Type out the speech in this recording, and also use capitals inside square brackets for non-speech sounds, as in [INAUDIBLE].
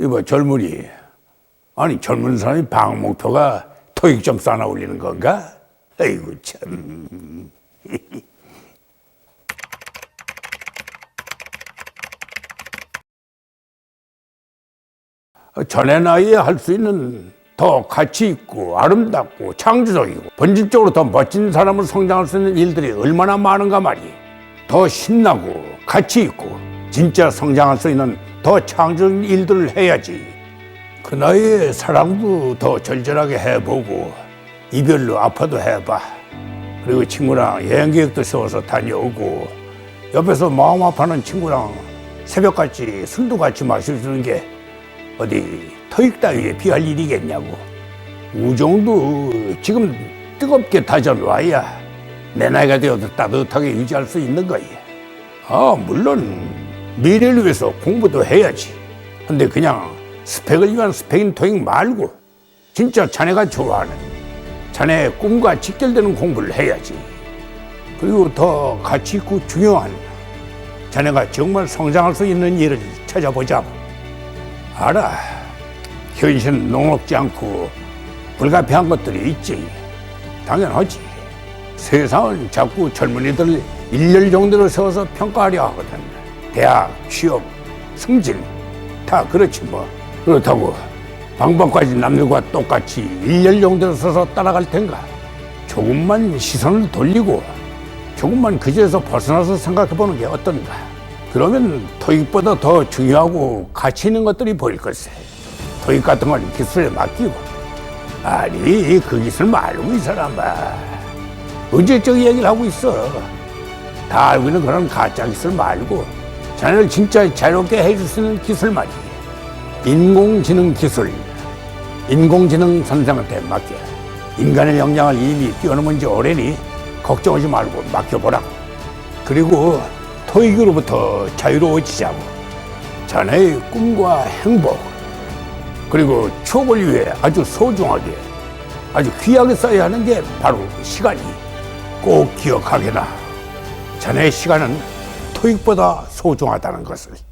이봐 젊은이 아니 젊은 사람이 방학 목표가 토익 점 쌓아 올리는 건가? 아이고 참 [LAUGHS] 전의 나이에 할 수 있는 더 가치 있고 아름답고 창조적이고 본질적으로 더 멋진 사람을 성장할 수 있는 일들이 얼마나 많은가 말이에요. 더 신나고 가치 있고 진짜 성장할 수 있는 더 창조적인 일들을 해야지. 그 나이에 사랑도 더 절절하게 해보고 이별로 아파도 해봐. 그리고 친구랑 여행 계획도 세워서 다녀오고 옆에서 마음 아파하는 친구랑 새벽같이 술도 같이 마셔주는 게 어디 터익 따위에 비할 일이겠냐고. 우정도 지금 뜨겁게 다져놔야 내 나이가 되어도 따뜻하게 유지할 수 있는 거야. 아, 물론 미래를 위해서 공부도 해야지. 근데 그냥 스펙을 위한 스펙인 토익 말고 진짜 자네가 좋아하는 자네의 꿈과 직결되는 공부를 해야지. 그리고 더 가치 있고 중요한 자네가 정말 성장할 수 있는 일을 찾아보자고. 알아. 현실은 녹록지 않고 불가피한 것들이 있지. 당연하지. 세상은 자꾸 젊은이들을 일렬 정도로 세워서 평가하려 하거든. 대학, 취업, 승진 다 그렇지 뭐. 그렇다고 방법까지 남들과 똑같이 일렬 정도로 서서 따라갈 텐가? 조금만 시선을 돌리고 조금만 그지에서 벗어나서 생각해보는 게 어떤가? 그러면 토익보다 더 중요하고 가치 있는 것들이 보일 것세. 토익 같은 건 기술에 맡기고. 아니, 그 기술 말고 이 사람아. 언제적 얘기를 하고 있어. 다 알고 있는 그런 가짜 기술 말고 자네를 진짜 자유롭게 해줄 수 있는 기술 말이야. 인공지능 기술. 인공지능 선생한테 맡겨. 인간의 역량을 이미 뛰어넘은 지 오래니 걱정하지 말고 맡겨보라고. 그리고 토익으로부터 자유로워지자고. 자네의 꿈과 행복, 그리고 추억을 위해 아주 소중하게, 아주 귀하게 써야 하는 게 바로 시간이. 꼭 기억하게나. 자네의 시간은 토익보다 소중하다는 것을.